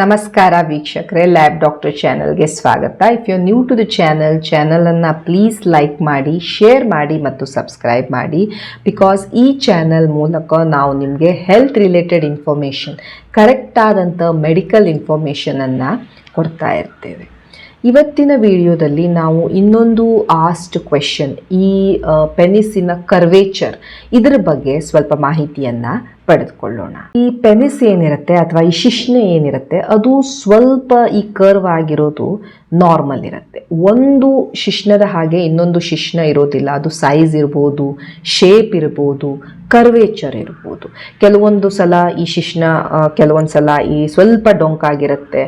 ನಮಸ್ಕಾರ ವೀಕ್ಷಕರೇ lab doctor ಚಾನಲ್ಗೆ ಸ್ವಾಗತ. If you new to the channel ಚಾನಲನ್ನು ಪ್ಲೀಸ್ ಲೈಕ್ ಮಾಡಿ ಶೇರ್ ಮಾಡಿ ಮತ್ತು ಸಬ್ಸ್ಕ್ರೈಬ್ ಮಾಡಿ. ಬಿಕಾಸ್ ಈ ಚಾನಲ್ ಮೂಲಕ ನಾವು ನಿಮಗೆ ಹೆಲ್ತ್ ರಿಲೇಟೆಡ್ ಇನ್ಫಾರ್ಮೇಷನ್ ಕರೆಕ್ಟ್ ಆದಂಥ ಮೆಡಿಕಲ್ ಇನ್ಫಾರ್ಮೇಷನನ್ನು ಕೊಡ್ತಾ ಇರ್ತೇವೆ. ಇವತ್ತಿನ ವಿಡಿಯೋದಲ್ಲಿ ನಾವು ಇನ್ನೊಂದು ಆಸ್ಟ್ ಕ್ವೆಶನ್ ಈ ಪೆನಿಸಿನ ಕರ್ವೇಚರ್ ಇದರ ಬಗ್ಗೆ ಸ್ವಲ್ಪ ಮಾಹಿತಿಯನ್ನು ಪಡೆದುಕೊಳ್ಳೋಣ. ಈ ಪೆನಿಸ್ ಏನಿರುತ್ತೆ ಅಥವಾ ಈ ಶಿಶ್ನೆ ಏನಿರುತ್ತೆ, ಅದು ಸ್ವಲ್ಪ ಈ ಕರ್ವ್ ಆಗಿರೋದು ನಾರ್ಮಲ್ ಇರುತ್ತೆ. ಒಂದು ಶಿಶ್ನದ ಹಾಗೆ ಇನ್ನೊಂದು ಶಿಶ್ನ ಇರೋದಿಲ್ಲ. ಅದು ಸೈಜ್ ಇರ್ಬೋದು ಶೇಪ್ ಇರ್ಬೋದು ಕರ್ವೇಚರ್ ಇರ್ಬೋದು. ಕೆಲವೊಂದು ಸಲ ಈ ಶಿಶ್ನ ಕೆಲವೊಂದು ಸಲ ಈ ಸ್ವಲ್ಪ ಡೊಂಕಾಗಿರುತ್ತೆ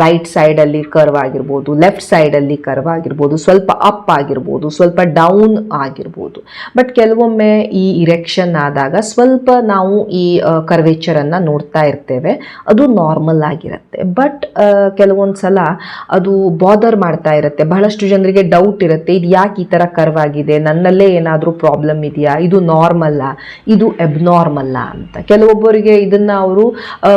ರೈಟ್ ಸೈಡಲ್ಲಿ ಕರ್ವ್ ಆಗಿರ್ಬೋದು ಲೆಫ್ಟ್ ಸೈಡಲ್ಲಿ ಕರ್ವ್ ಆಗಿರ್ಬೋದು, ಸ್ವಲ್ಪ ಅಪ್ ಆಗಿರ್ಬೋದು, ಸ್ವಲ್ಪ ಡೌನ್ ಆಗಿರ್ಬೋದು. ಬಟ್ ಕೆಲವೊಮ್ಮೆ ಈ ಇರೆಕ್ಷನ್ ಆದಾಗ ಸ್ವಲ್ಪ ನಾವು ಈ ಕರ್ವೇಚರನ್ನು ನೋಡ್ತಾ ಇರ್ತೇವೆ. ಅದು ನಾರ್ಮಲ್ ಆಗಿರುತ್ತೆ. ಬಟ್ ಕೆಲವೊಂದು ಸಲ ಅದು ಬಾದರ್ ಮಾಡ್ತಾ ಇರುತ್ತೆ. ಬಹಳಷ್ಟು ಜನರಿಗೆ ಡೌಟ್ ಇರುತ್ತೆ. ಇದು ಯಾಕೆ ಈ ಥರ ಕರ್ವ್ ಆಗಿದೆ? ನನ್ನಲ್ಲೇ ಏನಾದರೂ ಪ್ರಾಬ್ಲಮ್ ಇದೆಯಾ? ಇದು ನಾರ್ಮಲ್ಲ ಇದು ಎಬ್ನಾರ್ಮಲ್ಲ ಅಂತ. ಕೆಲವೊಬ್ಬರಿಗೆ ಇದನ್ನ ಅವರು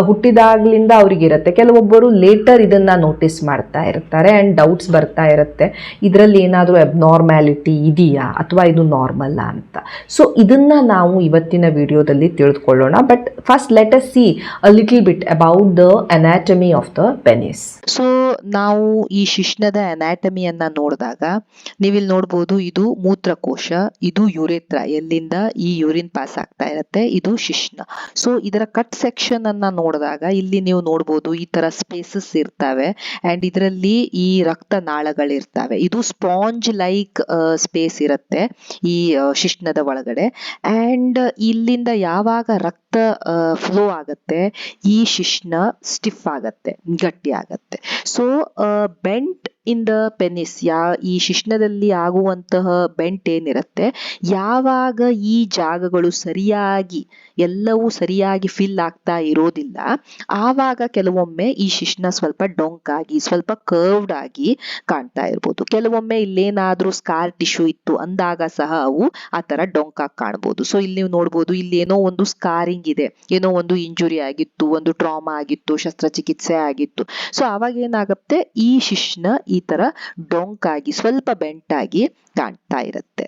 ಹುಟ್ಟಿದಾಗ್ಲಿಂದ ಅವರಿಗಿರುತ್ತೆ ಕೆಲವೊಬ್ಬರು ಲೇಟರ್ ಇದನ್ನ ನೋಟಿಸ್ ಮಾಡ್ತಾ ಇರ್ತಾರೆ ಆ್ಯಂಡ್ ಡೌಟ್ಸ್ ಬರ್ತಾ ಇರುತ್ತೆ. ಇದರಲ್ಲಿ ಏನಾದರೂ ಎಬ್ನಾರ್ಮ್ಯಾಲಿಟಿ ಇದೆಯಾ? ಅಥವಾ ಇದು ನಾರ್ಮಲ್ಲ ಅಂತ. ಸೊ ಇದನ್ನ ನಾವು ಇವತ್ತಿನ ವಿಡಿಯೋದಲ್ಲಿ ತಿಳಿದುಕೊಳ್ಳೋಣ but first let us see a little bit about the anatomy of the penis so ನಾವು ಈ ಶಿಶ್ನದ ಅನಾಟಮಿಯನ್ನ ನೋಡಿದಾಗ ನೀವಿಲ್ಲಿ ನೋಡ್ಬೋದು ಇದು ಮೂತ್ರಕೋಶ, ಇದು ಯುರೇತ್ರ. ಎಲ್ಲಿಂದ ಈ ಯೂರಿನ್ ಪಾಸ್ ಆಗ್ತಾ ಇರುತ್ತೆ? ಇದು ಶಿಶ್ನ. ಸೊ ಇದರ ಕಟ್ ಸೆಕ್ಷನ್ ಅನ್ನ ನೋಡಿದಾಗ ಇಲ್ಲಿ ನೀವು ನೋಡ್ಬೋದು ಈ ತರ ಸ್ಪೇಸಸ್ ಇರ್ತವೆ. ಅಂಡ್ ಇದರಲ್ಲಿ ಈ ರಕ್ತ ನಾಳಗಳಿರ್ತವೆ. ಇದು ಸ್ಪಾಂಜ್ ಲೈಕ್ ಸ್ಪೇಸ್ ಇರುತ್ತೆ ಈ ಶಿಶ್ನದ ಒಳಗಡೆ. ಅಂಡ್ ಇಲ್ಲಿಂದ ಯಾವಾಗ ರಕ್ತ ಫ್ಲೋ ಆಗುತ್ತೆ ಈ ಶಿಶ್ನ ಸ್ಟಿಫ್ ಆಗುತ್ತೆ ಗಟ್ಟಿ ಆಗುತ್ತೆ. So bent in the penis ಯಾ ಈ ಶಿಶ್ನದಲ್ಲಿ ಆಗುವಂತಹ ಬೆಂಟ್ ಏನಿರುತ್ತೆ, ಯಾವಾಗ ಈ ಜಾಗಗಳು ಸರಿಯಾಗಿ, ಎಲ್ಲವೂ ಸರಿಯಾಗಿ ಫಿಲ್ ಆಗ್ತಾ ಇರೋದಿಲ್ಲ, ಆವಾಗ ಕೆಲವೊಮ್ಮೆ ಈ ಶಿಶ್ನ ಸ್ವಲ್ಪ ಡೊಂಕಾಗಿ ಸ್ವಲ್ಪ ಕರ್ವ್ಡ್ ಆಗಿ ಕಾಣ್ತಾ ಇರ್ಬೋದು. ಕೆಲವೊಮ್ಮೆ ಇಲ್ಲೇನಾದ್ರೂ ಸ್ಕಾರ್ ಟಿಶ್ಯೂ ಇತ್ತು ಅಂದಾಗ ಸಹ ಅವು ಆ ತರ ಡೊಂಕಾಗಿ ಕಾಣ್ಬೋದು. ಸೊ ಇಲ್ಲಿ ನೀವು ನೋಡ್ಬೋದು, ಇಲ್ಲಿ ಏನೋ ಒಂದು ಸ್ಕಾರಿಂಗ್ ಇದೆ, ಏನೋ ಒಂದು ಇಂಜುರಿ ಆಗಿತ್ತು, ಒಂದು ಟ್ರಾಮಾ ಆಗಿತ್ತು, ಶಸ್ತ್ರಚಿಕಿತ್ಸೆ ಆಗಿತ್ತು. ಸೊ ಅವಾಗ ಏನಾಗುತ್ತೆ, ಈ ಶಿಶ್ನ ಈ ತರ ಡೊಂಕಾಗಿ ಸ್ವಲ್ಪ ಬೆಂಟಾಗಿ ಕಾಣ್ತಾ ಇರುತ್ತೆ.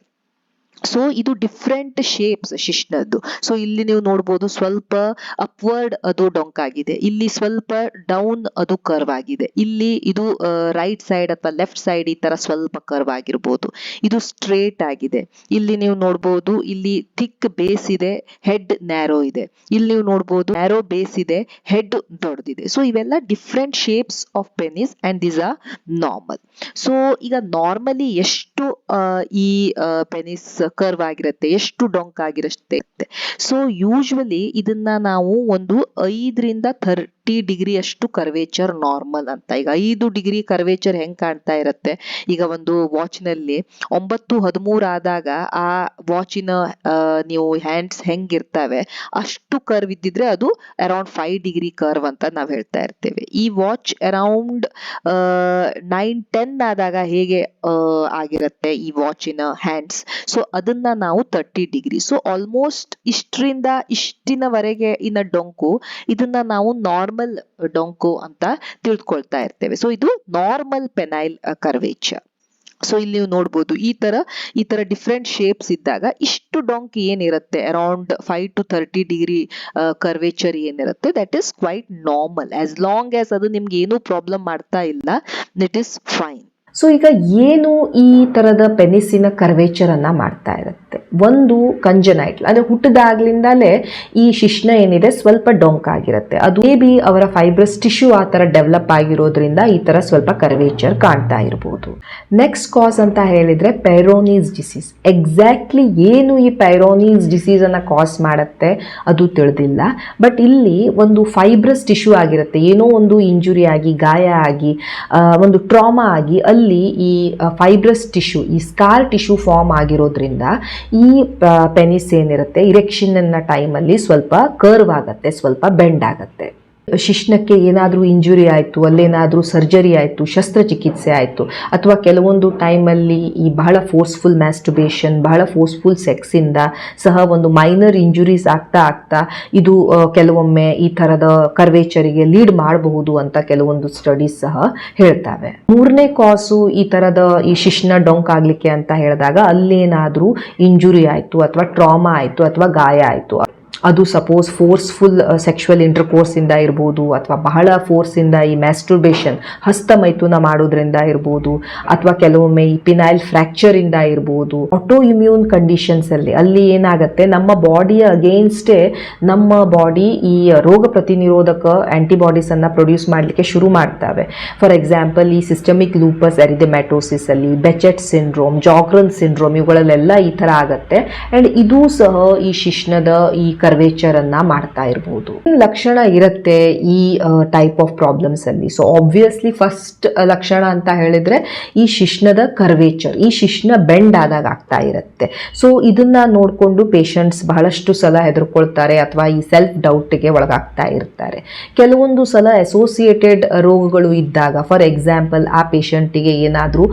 ಸೊ ಇದು ಡಿಫ್ರೆಂಟ್ ಶೇಪ್ಸ್ ಶಿಶ್ನದ್ದು ಸೊ ಇಲ್ಲಿ ನೀವು ನೋಡ್ಬೋದು ಸ್ವಲ್ಪ ಅಪ್ವರ್ಡ್ ಅದು ಡೊಂಕಾಗಿದೆ ಇಲ್ಲಿ ಸ್ವಲ್ಪ ಡೌನ್ ಅದು ಕರ್ವ್ ಆಗಿದೆ. ಇಲ್ಲಿ ಇದು ರೈಟ್ ಸೈಡ್ ಅಥವಾ ಲೆಫ್ಟ್ ಸೈಡ್ ಈ ತರ ಸ್ವಲ್ಪ ಕರ್ವ್ ಆಗಿರ್ಬೋದು. ಇದು ಸ್ಟ್ರೇಟ್ ಆಗಿದೆ. ಇಲ್ಲಿ ನೀವು ನೋಡ್ಬೋದು, ಇಲ್ಲಿ ಥಿಕ್ ಬೇಸ್ ಇದೆ ಹೆಡ್ ನ್ಯಾರೋ ಇದೆ. ಇಲ್ಲಿ ನೀವು ನೋಡ್ಬೋದು ನ್ಯಾರೋ ಬೇಸ್ ಇದೆ ಹೆಡ್ ದೊಡ್ಡದಿದೆ ಸೊ ಇವೆಲ್ಲ different shapes of penis and this are normal so ಈಗ ನಾರ್ಮಲಿ ಎಷ್ಟು ಈ ಪೆನಿಸ್ ಕರ್ವ್ ಆಗಿರುತ್ತೆ ಎಷ್ಟು ಡೊಂಕ್ ಆಗಿರುತ್ತೆ. ಸೊ ಯೂಶ್ವಲಿ ಇದನ್ನ ನಾವು ಒಂದು ಐದರಿಂದ ಥರ್ಟಿ ಡಿಗ್ರಿ ಅಷ್ಟು ಕರ್ವೇಚರ್ ನಾರ್ಮಲ್ ಅಂತ. ಈಗ ಐದು ಡಿಗ್ರಿ ಕರ್ವೇಚರ್ ಹೆಂಗ್ ಕಾಣ್ತಾ ಇರುತ್ತೆ? ಈಗ ಒಂದು ವಾಚ್ನಲ್ಲಿ ಒಂಬತ್ತು ಹದಿಮೂರು ಆದಾಗ ಆ ವಾಚಿನ ನೀವು ಹ್ಯಾಂಡ್ಸ್ ಹೆಂಗಿರ್ತವೆ ಅಷ್ಟು ಕರ್ವ್ ಇದ್ದಿದ್ರೆ ಅದು ಅರೌಂಡ್ ಫೈವ್ ಡಿಗ್ರಿ ಕರ್ವ್ ಅಂತ ನಾವು ಹೇಳ್ತಾ ಇರ್ತೇವೆ. ಈ ವಾಚ್ ಅರೌಂಡ್ ನೈನ್ ಟೆನ್ ಆದಾಗ ಹೇಗೆ ಆಗಿರುತ್ತೆ ಈ ವಾಚಿನ ಹ್ಯಾಂಡ್ಸ್ ಸೊ ಅದನ್ನ ನಾವು ತರ್ಟಿ ಡಿಗ್ರಿ. ಸೊ ಆಲ್ಮೋಸ್ಟ್ ಇಷ್ಟರಿಂದ ಇಷ್ಟಿನವರೆಗೆ ಇನ್ನ ಡೊಂಕು. ಇದನ್ನ ನಾವು ನಾರ್ಮಲ್ ಡೊಂಕು ಅಂತ ತಿಳ್ಕೊಳ್ತಾ ಇರ್ತೇವೆ. ಸೊ ಇದು ನಾರ್ಮಲ್ ಪೆನೈಲ್ ಕರ್ವೇಚರ್ ಸೊ ಇಲ್ಲಿ ನೀವು ನೋಡ್ಬೋದು, ಈ ತರ ಈ ತರ ಡಿಫ್ರೆಂಟ್ ಶೇಪ್ಸ್ ಇದ್ದಾಗ ಇಷ್ಟು ಡೊಂಕ್ ಏನಿರುತ್ತೆ around five to thirty degree curvature ಏನಿರುತ್ತೆ that is quite normal as long as ಅದು ನಿಮ್ಗೆ ಏನೂ ಪ್ರಾಬ್ಲಮ್ ಮಾಡ್ತಾ ಇಲ್ಲ ದಟ್ ಇಸ್ ಫೈನ್ ಸೊ ಈಗ ಏನು ಈ ತರದ ಪೆನಿಸಿನ ಅನ್ನ ಮಾಡ್ತಾ ಇರುತ್ತೆ? ಒಂದು ಕಂಜನೈಟ್ಲ್ ಅಂದರೆ ಹುಟ್ಟಿದಾಗ್ಲಿಂದಲೇ ಈ ಶಿಶ್ನ ಏನಿದೆ ಸ್ವಲ್ಪ ಡೊಂಕ್ ಆಗಿರುತ್ತೆ ಅದು ಮೇ ಬಿ ಅವರ ಫೈಬ್ರಸ್ ಟಿಶ್ಯೂ ಆ ಥರ ಡೆವಲಪ್ ಆಗಿರೋದ್ರಿಂದ ಈ ಥರ ಸ್ವಲ್ಪ ಕರ್ವೇಚರ್ ಕಾಣ್ತಾ ಇರ್ಬೋದು. ನೆಕ್ಸ್ಟ್ ಕಾಸ್ ಅಂತ ಹೇಳಿದರೆ ಪೈರೋನೀಸ್ ಡಿಸೀಸ್ ಎಕ್ಸಾಕ್ಟ್ಲಿ ಏನು ಈ ಪೈರೋನೀಸ್ ಡಿಸೀಸನ್ನು ಕಾಸ್ ಮಾಡುತ್ತೆ ಅದು ತಿಳಿದಿಲ್ಲ. ಬಟ್ ಇಲ್ಲಿ ಒಂದು ಫೈಬ್ರಸ್ ಟಿಶ್ಯೂ ಆಗಿರುತ್ತೆ. ಏನೋ ಒಂದು ಇಂಜುರಿ ಆಗಿ, ಗಾಯ ಆಗಿ ಒಂದು ಟ್ರಾಮಾ ಆಗಿ ಅಲ್ಲಿ ಈ ಫೈಬ್ರಸ್ ಟಿಶ್ಯೂ ಈ ಸ್ಕಾರ್ ಟಿಶ್ಯೂ ಫಾರ್ಮ್ ಆಗಿರೋದ್ರಿಂದ ಈ ಪೆನಿಸ್ ಏನಿರುತ್ತೆ ಇರೆಕ್ಷನ್ ಟೈಮಲ್ಲಿ ಸ್ವಲ್ಪ ಕರ್ವ್ ಆಗುತ್ತೆ ಸ್ವಲ್ಪ ಬೆಂಡ್ ಆಗುತ್ತೆ. ಶಿಶ್ನಕ್ಕೆ ಏನಾದರೂ ಇಂಜುರಿ ಆಯಿತು, ಅಲ್ಲೇನಾದರೂ ಸರ್ಜರಿ ಆಯಿತು, ಶಸ್ತ್ರಚಿಕಿತ್ಸೆ ಆಯಿತು, ಅಥವಾ ಕೆಲವೊಂದು ಟೈಮಲ್ಲಿ ಈ ಬಹಳ ಫೋರ್ಸ್ಫುಲ್ ಮ್ಯಾಸ್ಟುಬೇಷನ್ ಬಹಳ ಫೋರ್ಸ್ಫುಲ್ ಸೆಕ್ಸಿಂದ ಸಹ ಒಂದು ಮೈನರ್ ಇಂಜುರೀಸ್ ಆಗ್ತಾ ಆಗ್ತಾ ಇದು ಕೆಲವೊಮ್ಮೆ ಈ ಥರದ ಕರ್ವೇಚರಿಗೆ ಲೀಡ್ ಮಾಡಬಹುದು ಅಂತ ಕೆಲವೊಂದು ಸ್ಟಡೀಸ್ ಸಹ ಹೇಳ್ತವೆ. ಮೂರನೇ ಕಾಸು ಈ ಥರದ ಈ ಶಿಶ್ನ ಡೊಂಕ್ ಆಗಲಿಕ್ಕೆ ಅಂತ ಹೇಳಿದಾಗ ಅಲ್ಲೇನಾದರೂ ಇಂಜುರಿ ಆಯಿತು, ಅಥವಾ ಟ್ರಾಮಾ ಆಯಿತು, ಅಥವಾ ಗಾಯ ಆಯಿತು. ಅದು ಸಪೋಸ್ ಫೋರ್ಸ್ಫುಲ್ ಸೆಕ್ಷುವಲ್ ಇಂಟರ್ಕೋರ್ಸಿಂದ ಇರ್ಬೋದು ಅಥವಾ ಬಹಳ ಫೋರ್ಸಿಂದ ಈ ಮ್ಯಾಸ್ಟ್ರುಬೇಷನ್ ಹಸ್ತಮೈಥುನ ಮಾಡೋದ್ರಿಂದ ಇರ್ಬೋದು ಅಥವಾ ಕೆಲವೊಮ್ಮೆ ಈ ಪಿನೈಲ್ ಫ್ರ್ಯಾಕ್ಚರಿಂದ ಇರ್ಬೋದು. ಆಟೋ ಇಮ್ಯೂನ್ ಕಂಡೀಷನ್ಸಲ್ಲಿ ಅಲ್ಲಿ ಏನಾಗುತ್ತೆ? ನಮ್ಮ ಬಾಡಿಯ ಅಗೇನ್ಸ್ಟೇ ನಮ್ಮ ಬಾಡಿ ಈ ರೋಗ ಪ್ರತಿನಿರೋಧಕ ಆ್ಯಂಟಿಬಾಡೀಸನ್ನು ಪ್ರೊಡ್ಯೂಸ್ ಮಾಡಲಿಕ್ಕೆ ಶುರು ಮಾಡ್ತವೆ. ಫಾರ್ ಎಕ್ಸಾಂಪಲ್ ಈ ಸಿಸ್ಟಮಿಕ್ ಲೂಪಸ್ ಎರಿದೆಮ್ಯಾಟೋಸಿಸಲ್ಲಿ ಬೆಚೆಟ್ ಸಿಂಡ್ರೋಮ್ ಜಾಗ್ರನ್ ಸಿಂಡ್ರೋಮ್ ಇವುಗಳಲ್ಲೆಲ್ಲ ಈ ಥರ ಆಗುತ್ತೆ. ಆ್ಯಂಡ್ ಇದು ಸಹ ಈ ಶಿಶ್ನದ ಈ ಕರ್ವೇಚರ್ ಅನ್ನ ಮಾಡ್ತಾ ಇರ್ಬೋದು. ಲಕ್ಷಣ ಇರುತ್ತೆ ಈ ಟೈಪ್ ಆಫ್ ಪ್ರಾಬ್ಲಮ್ಸ್ ಅಲ್ಲಿ? ಸೊ ಆಬ್ವಿಯಸ್ಲಿ ಫಸ್ಟ್ ಲಕ್ಷಣ ಅಂತ ಹೇಳಿದ್ರೆ ಈ ಶಿಶ್ನದ ಕರ್ವೇಚರ್ ಈ ಶಿಶ್ನ ಬೆಂಡ್ ಆದಾಗ ಆಗ್ತಾ ಇರುತ್ತೆ. ಸೊ ಇದನ್ನ ನೋಡಿಕೊಂಡು ಪೇಷಂಟ್ಸ್ ಬಹಳಷ್ಟು ಸಲ ಹೆದರ್ಕೊಳ್ತಾರೆ ಅಥವಾ ಈ ಸೆಲ್ಫ್ ಡೌಟ್ಗೆ ಒಳಗಾಗ್ತಾ ಇರ್ತಾರೆ. ಕೆಲವೊಂದು ಸಲ ಅಸೋಸಿಯೇಟೆಡ್ ರೋಗಗಳು ಇದ್ದಾಗ ಫಾರ್ ಎಕ್ಸಾಂಪಲ್ ಆ ಪೇಷಂಟಿಗೆ ಏನಾದರೂ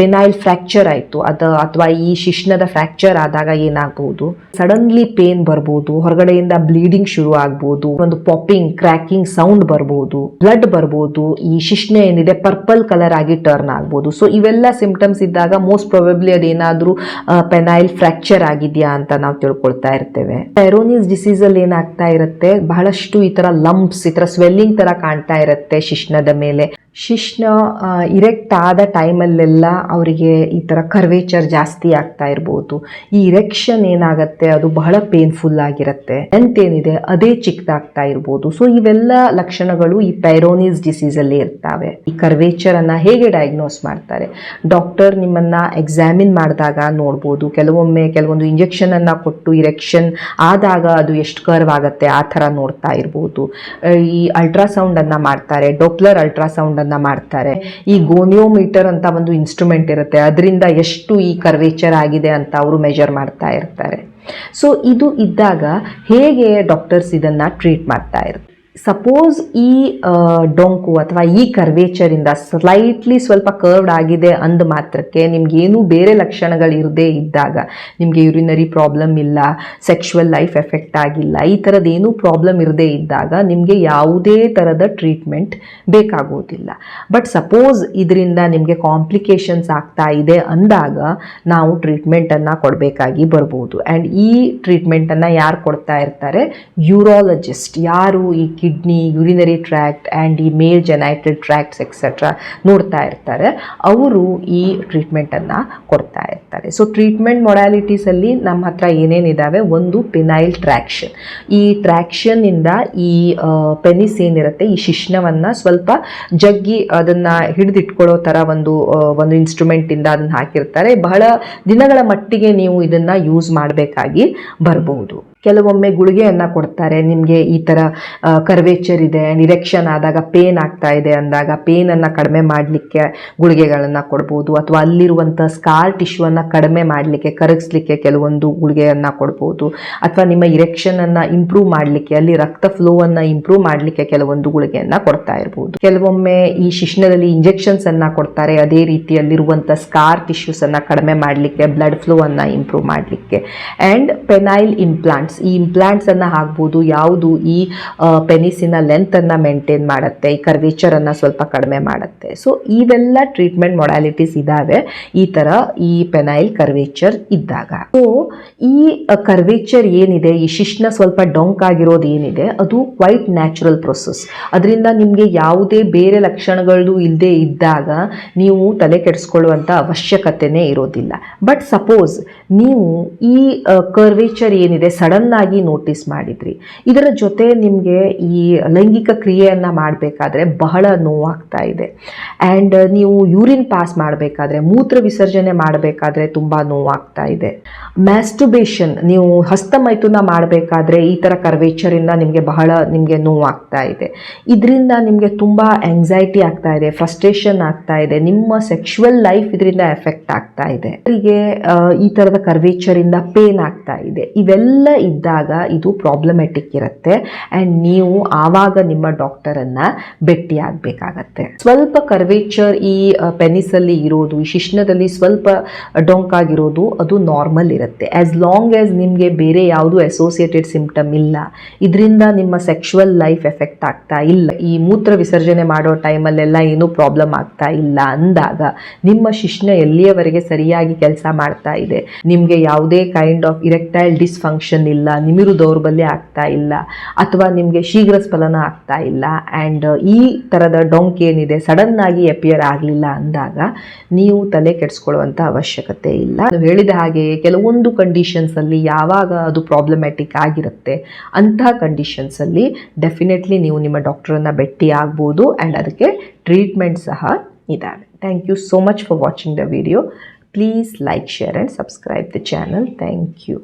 ಪೆನೈಲ್ ಫ್ರ್ಯಾಕ್ಚರ್ ಆಯಿತು, ಅದು, ಅಥವಾ ಈ ಶಿಶ್ನದ ಫ್ರ್ಯಾಕ್ಚರ್ ಆದಾಗ ಏನಾಗಬಹುದು ಸಡನ್ಲಿ ಪೇನ್ ಬರ್ಬೋದು ಹೊರಗಡೆಯಿಂದ ಬ್ಲೀಡಿಂಗ್ ಶುರು ಆಗ್ಬಹುದು ಒಂದು ಪಾಪಿಂಗ್ ಕ್ರ್ಯಾಕಿಂಗ್ ಸೌಂಡ್ ಬರಬಹುದು ಬ್ಲಡ್ ಬರಬಹುದು ಈ ಶಿಶ್ನೆ ಏನಿದೆ ಪರ್ಪಲ್ ಕಲರ್ ಆಗಿ ಟರ್ನ್ ಆಗ್ಬಹುದು ಸೊ ಇವೆಲ್ಲ ಸಿಂಪ್ಟಮ್ಸ್ ಇದ್ದಾಗ ಮೋಸ್ಟ್ ಪ್ರೊಬೆಬ್ಲಿ ಅದೇನಾದ್ರೂ ಪೆನೈಲ್ ಫ್ರಾಕ್ಚರ್ ಆಗಿದೆಯಾ ಅಂತ ನಾವು ತಿಳ್ಕೊಳ್ತಾ ಇರ್ತೇವೆ. ಪೈರೋನಿಸ್ ಡಿಸೀಸ್ ಅಲ್ಲಿ ಏನಾಗ್ತಾ ಇರುತ್ತೆ? ಬಹಳಷ್ಟು ಈ ತರ ಲಂಪ್ಸ್ ಈ ತರ ಸ್ವೆಲ್ಲಿಂಗ್ ತರ ಕಾಣ್ತಾ ಇರುತ್ತೆ ಶಿಶ್ನದ ಮೇಲೆ. ಶಿಶ್ನ ಇರೆಕ್ಟ್ ಆದ ಟೈಮಲ್ಲೆಲ್ಲ ಅವರಿಗೆ ಈ ಥರ ಕರ್ವೇಚರ್ ಜಾಸ್ತಿ ಆಗ್ತಾ ಇರ್ಬೋದು. ಈ ಇರೆಕ್ಷನ್ ಏನಾಗುತ್ತೆ, ಅದು ಬಹಳ ಪೇನ್ಫುಲ್ ಆಗಿರುತ್ತೆ. ಏನಿದೆ ಅದೇ ಚಿಕ್ಕದಾಗ್ತಾ ಇರ್ಬೋದು. ಸೊ ಇವೆಲ್ಲ ಲಕ್ಷಣಗಳು ಈ ಪೈರೋನಿಸ್ ಡಿಸೀಸಲ್ಲಿ ಇರ್ತವೆ. ಈ ಕರ್ವೇಚರನ್ನು ಹೇಗೆ ಡಯಾಗ್ನೋಸ್ ಮಾಡ್ತಾರೆ? ಡಾಕ್ಟರ್ ನಿಮ್ಮನ್ನ ಎಕ್ಸಾಮಿನ್ ಮಾಡಿದಾಗ ನೋಡ್ಬೋದು. ಕೆಲವೊಮ್ಮೆ ಕೆಲವೊಂದು ಇಂಜೆಕ್ಷನ್ ಅನ್ನ ಕೊಟ್ಟು ಇರೆಕ್ಷನ್ ಆದಾಗ ಅದು ಎಷ್ಟು ಕರ್ವ್ ಆಗುತ್ತೆ, ಆ ಥರ ನೋಡ್ತಾ ಇರ್ಬೋದು. ಈ ಅಲ್ಟ್ರಾಸೌಂಡ್ ಅನ್ನ ಮಾಡ್ತಾರೆ. ಡೊಪ್ಲರ್ ಅಲ್ಟ್ರಾಸೌಂಡ್ ಅನ್ನ ಮಾಡ್ತಾರೆ. ಈ ಗೋನಿಯೋಮೀಟರ್ ಅಂತ ಒಂದು ಇನ್ಸ್ಟ್ರೂಮೆಂಟ್ ಇರುತ್ತೆ. ಅದರಿಂದ ಎಷ್ಟು ಈ ಕರ್ವೇಚರ್ ಆಗಿದೆ ಅಂತ ಅವರು ಮೆಜರ್ ಮಾಡ್ತಾ ಇರ್ತಾರೆ. ಸೊ ಇದು ಇದ್ದಾಗ ಹೇಗೆ ಡಾಕ್ಟರ್ಸ್ ಇದನ್ನ ಟ್ರೀಟ್ ಮಾಡ್ತಾ ಇರ್ತಾರೆ? ಸಪೋಸ್ ಈ ಡೊಂಕು ಅಥವಾ ಈ ಕರ್ವೇಚರಿಂದ ಸ್ಲೈಟ್ಲಿ ಸ್ವಲ್ಪ ಕರ್ವ್ಡ್ ಆಗಿದೆ ಅಂದ ಮಾತ್ರಕ್ಕೆ ನಿಮ್ಗೆ ಏನೂ ಬೇರೆ ಲಕ್ಷಣಗಳಿರದೇ ಇದ್ದಾಗ ನಿಮಗೆ ಯುರಿನರಿ ಪ್ರಾಬ್ಲಮ್ ಇಲ್ಲ ಸೆಕ್ಷುವಲ್ ಲೈಫ್ ಎಫೆಕ್ಟ್ ಆಗಿಲ್ಲ, ಈ ಥರದ್ದೇನೂ ಪ್ರಾಬ್ಲಮ್ ಇರದೇ ಇದ್ದಾಗ ನಿಮಗೆ ಯಾವುದೇ ಥರದ ಟ್ರೀಟ್ಮೆಂಟ್ ಬೇಕಾಗೋದಿಲ್ಲ ಬಟ್ ಸಪೋಸ್ ಇದರಿಂದ ನಿಮಗೆ ಕಾಂಪ್ಲಿಕೇಶನ್ಸ್ ಆಗ್ತಾ ಇದೆ ಅಂದಾಗ ನಾವು ಟ್ರೀಟ್ಮೆಂಟನ್ನು ಕೊಡಬೇಕಾಗಿ ಬರ್ಬೋದು. ಆ್ಯಂಡ್ ಈ ಟ್ರೀಟ್ಮೆಂಟನ್ನು ಯಾರು ಕೊಡ್ತಾ ಇರ್ತಾರೆ? ಯೂರಾಲಜಿಸ್ಟ್ ಯಾರು ಈ ಕಿಡ್ನಿ ಯುರಿನರಿ ಟ್ರ್ಯಾಕ್ಟ್ ಆ್ಯಂಡ್ ಈ ಮೇಲ್ ಜೆನೈಟೆಡ್ ಟ್ರ್ಯಾಕ್ಟ್ಸ್ ಎಕ್ಸೆಟ್ರಾ ನೋಡ್ತಾ ಇರ್ತಾರೆ. ಅವರು ಈ ಟ್ರೀಟ್ಮೆಂಟನ್ನು ಕೊಡ್ತಾ ಇರ್ತಾರೆ. ಸೊ ಟ್ರೀಟ್ಮೆಂಟ್ ಮೊಡಾಲಿಟೀಸಲ್ಲಿ ನಮ್ಮ ಹತ್ರ ಏನೇನಿದ್ದಾವೆ ಒಂದು ಪಿನೈಲ್ ಟ್ರ್ಯಾಕ್ಷನ್ ಈ ಟ್ರ್ಯಾಕ್ಷನ್ನಿಂದ ಈ ಪೆನಿಸ್ ಏನಿರುತ್ತೆ? ಈ ಶಿಶ್ನವನ್ನು ಸ್ವಲ್ಪ ಜಗ್ಗಿ ಅದನ್ನು ಹಿಡಿದಿಟ್ಕೊಳ್ಳೋ ಥರ ಒಂದು ಒಂದು ಇನ್ಸ್ಟ್ರೂಮೆಂಟಿಂದ ಅದನ್ನು ಹಾಕಿರ್ತಾರೆ. ಬಹಳ ದಿನಗಳ ಮಟ್ಟಿಗೆ ನೀವು ಇದನ್ನು ಯೂಸ್ ಮಾಡಬೇಕಾಗಿ ಬರಬಹುದು ಕೆಲವೊಮ್ಮೆ ಗುಳಿಗೆಯನ್ನು ಕೊಡ್ತಾರೆ. ನಿಮಗೆ ಈ ಥರ ಕರ್ವೇಚರ್ ಇದೆ ಆ್ಯಂಡ್ ಇರೆಕ್ಷನ್ ಆದಾಗ ಪೇನ್ ಆಗ್ತಾ ಇದೆ ಅಂದಾಗ ಪೇನನ್ನು ಕಡಿಮೆ ಮಾಡಲಿಕ್ಕೆ ಗುಳಿಗೆಗಳನ್ನು ಕೊಡ್ಬೋದು. ಅಥವಾ ಅಲ್ಲಿರುವಂಥ ಸ್ಕಾರ್ ಟಿಶ್ಯೂವನ್ನು ಕಡಿಮೆ ಮಾಡಲಿಕ್ಕೆ, ಕರಗಿಸ್ಲಿಕ್ಕೆ ಕೆಲವೊಂದು ಗುಳಿಗೆಯನ್ನು ಕೊಡ್ಬೋದು. ಅಥವಾ ನಿಮ್ಮ ಇರೆಕ್ಷನನ್ನು ಇಂಪ್ರೂವ್ ಮಾಡಲಿಕ್ಕೆ, ಅಲ್ಲಿ ರಕ್ತ ಫ್ಲೋವನ್ನು ಇಂಪ್ರೂವ್ ಮಾಡಲಿಕ್ಕೆ ಕೆಲವೊಂದು ಗುಳಿಗೆಯನ್ನು ಕೊಡ್ತಾ ಇರ್ಬೋದು. ಕೆಲವೊಮ್ಮೆ ಈ ಶಿಶ್ನದಲ್ಲಿ ಇಂಜೆಕ್ಷನ್ಸನ್ನು ಕೊಡ್ತಾರೆ. ಅದೇ ರೀತಿಯಲ್ಲಿರುವಂಥ ಸ್ಕಾರ್ ಟಿಶ್ಯೂಸನ್ನು ಕಡಿಮೆ ಮಾಡಲಿಕ್ಕೆ ಬ್ಲಡ್ ಫ್ಲೋ ಅನ್ನ ಇಂಪ್ರೂವ್ ಮಾಡಲಿಕ್ಕೆ. ಆ್ಯಂಡ್ ಪೆನೈಲ್ ಇಂಪ್ಲಾಂಟ್ಸ್ ಈ ಇಂಪ್ಲಾಂಟ್ಸ್ ಅನ್ನ ಹಾಕ್ಬೋದು, ಯಾವುದು ಈ ಪೆನಿಸಿನ ಲೆಂತ್ ಅನ್ನ ಮೇಂಟೈನ್ ಮಾಡುತ್ತೆ, ಈ ಕರ್ವೇಚರ್ ಅನ್ನ ಸ್ವಲ್ಪ ಕಡಿಮೆ ಮಾಡುತ್ತೆ. ಸೊ ಇವೆಲ್ಲ ಟ್ರೀಟ್ಮೆಂಟ್ ಮೊಡಾಲಿಟೀಸ್ ಇದಾವೆ. ಈ ತರ ಈ ಪೆನೈಲ್ ಕರ್ವೇಚರ್ ಇದ್ದಾಗ. ಸೊ ಈ ಕರ್ವೇಚರ್ ಏನಿದೆ, ಈ ಶಿಶ್ನ ಸ್ವಲ್ಪ ಡೊಂಕ್ ಆಗಿರೋದು ಏನಿದೆ, ಅದು ಕ್ವೈಟ್ ನ್ಯಾಚುರಲ್ ಪ್ರೊಸೆಸ್ ಅದರಿಂದ ನಿಮಗೆ ಯಾವುದೇ ಬೇರೆ ಲಕ್ಷಣಗಳು ಇಲ್ಲದೆ ಇದ್ದಾಗ ನೀವು ತಲೆ ಕೆಡಿಸ್ಕೊಳ್ಳುವಂಥ ಅವಶ್ಯಕತೆನೇ ಇರೋದಿಲ್ಲ. ಬಟ್ ಸಪೋಸ್ ನೀವು, ಈ ಕರ್ವೇಚರ್ ಏನಿದೆ ಸಡನ್ ಆಗಿ ನೋಟಿಸ್ ಮಾಡಿದ್ರಿ. ಇದರ ಜೊತೆ ನಿಮಗೆ ಈ ಲೈಂಗಿಕ ಕ್ರಿಯೆಯನ್ನು ಮಾಡಬೇಕಾದ್ರೆ ಬಹಳ ನೋವಾಗ್ತಾ ಇದೆ. ಆ್ಯಂಡ್ ನೀವು ಯೂರಿನ್ ಪಾಸ್ ಮಾಡಬೇಕಾದ್ರೆ, ಮೂತ್ರ ವಿಸರ್ಜನೆ ಮಾಡಬೇಕಾದ್ರೆ ತುಂಬ ನೋವಾಗ್ತಾ ಇದೆ. ಮ್ಯಾಸ್ಟುಬೇಷನ್ ನೀವು ಹಸ್ತಮೈಥುನ ಮಾಡಬೇಕಾದ್ರೆ ಈ ಥರ ಕರ್ವೇಚರಿಂದ ನಿಮಗೆ ಬಹಳ ನಿಮಗೆ ನೋವಾಗ್ತಾ ಇದೆ. ಇದರಿಂದ ನಿಮಗೆ ತುಂಬ ಆಂಗ್ಸೈಟಿ ಆಗ್ತಾ ಇದೆ ಫ್ರಸ್ಟ್ರೇಷನ್ ಆಗ್ತಾ ಇದೆ, ನಿಮ್ಮ ಸೆಕ್ಷುವಲ್ ಲೈಫ್ ಇದರಿಂದ ಎಫೆಕ್ಟ್ ಆಗ್ತಾ ಇದೆ. ಅವರಿಗೆ ಈ ಥರದ ಕರ್ವೇಚರಿಂದ ಪೇನ್ ಆಗ್ತಾ ಇದೆ. ಇವೆಲ್ಲ ಇದ್ದಾಗ ಇದು ಪ್ರಾಬ್ಲಮೆಟಿಕ್ ಇರುತ್ತೆ. ಆ್ಯಂಡ್ ನೀವು ಆವಾಗ ನಿಮ್ಮ ಡಾಕ್ಟರನ್ನು ಭೇಟಿ ಆಗಬೇಕಾಗತ್ತೆ. ಸ್ವಲ್ಪ ಕರ್ವೇಚರ್ ಈ ಪೆನಿಸಲ್ಲಿ ಇರೋದು, ಈ ಶಿಶ್ನದಲ್ಲಿ ಸ್ವಲ್ಪ ಡೊಂಕಾಗಿರೋದು ಅದು ನಾರ್ಮಲ್ ಇರುತ್ತೆ. ಆ್ಯಸ್ ಲಾಂಗ್ ಆ್ಯಸ್ ನಿಮಗೆ ಬೇರೆ ಯಾವುದು ಅಸೋಸಿಯೇಟೆಡ್ ಸಿಂಪ್ಟಮ್ ಇಲ್ಲ, ಇದರಿಂದ ನಿಮ್ಮ ಸೆಕ್ಷುವಲ್ ಲೈಫ್ ಎಫೆಕ್ಟ್ ಆಗ್ತಾ ಇಲ್ಲ, ಈ ಮೂತ್ರ ವಿಸರ್ಜನೆ ಮಾಡೋ ಟೈಮಲ್ಲೆಲ್ಲ ಏನೂ ಪ್ರಾಬ್ಲಮ್ ಆಗ್ತಾ ಇಲ್ಲ ಅಂದಾಗ, ನಿಮ್ಮ ಶಿಷ್ಣ ಎಲ್ಲಿಯವರೆಗೆ ಸರಿಯಾಗಿ ಕೆಲಸ ಮಾಡ್ತಾ ಇದೆ, ನಿಮಗೆ ಯಾವುದೇ ಕೈಂಡ್ ಆಫ್ ಇರೆಕ್ಟೈಲ್ ಡಿಸ್ಫಂಕ್ಷನ್ ಇಲ್ಲ ನಿಮಿರು ದೌರ್ಬಲ್ಯ ಆಗ್ತಾ ಇಲ್ಲ, ಅಥವಾ ನಿಮಗೆ ಶೀಘ್ರ ಸ್ಫಲನ ಆಗ್ತಾ ಇಲ್ಲ ಆ್ಯಂಡ್ ಈ ಥರದ ಡೊಂಕ್ ಏನಿದೆ ಸಡನ್ ಆಗಿ ಅಪಿಯರ್ ಆಗಲಿಲ್ಲ ಅಂದಾಗ ನೀವು ತಲೆ ಕೆಡಿಸ್ಕೊಳ್ಳುವಂಥ ಅವಶ್ಯಕತೆ ಇಲ್ಲ. ನಾನು ಹೇಳಿದ ಹಾಗೆ ಕೆಲವೊಂದು ಕಂಡೀಷನ್ಸಲ್ಲಿ ಯಾವಾಗ ಅದು ಪ್ರಾಬ್ಲಮ್ಯಾಟಿಕ್ ಆಗಿರುತ್ತೆ, ಅಂತಹ ಕಂಡೀಷನ್ಸಲ್ಲಿ ಡೆಫಿನೆಟ್ಲಿ ನೀವು ನಿಮ್ಮ ಡಾಕ್ಟರನ್ನು ಭೇಟಿ ಆಗ್ಬೋದು ಆ್ಯಂಡ್ ಅದಕ್ಕೆ ಟ್ರೀಟ್ಮೆಂಟ್ ಸಹ ಇದ್ದಾವೆ thank you so much for watching the video please like share and subscribe the channel thank you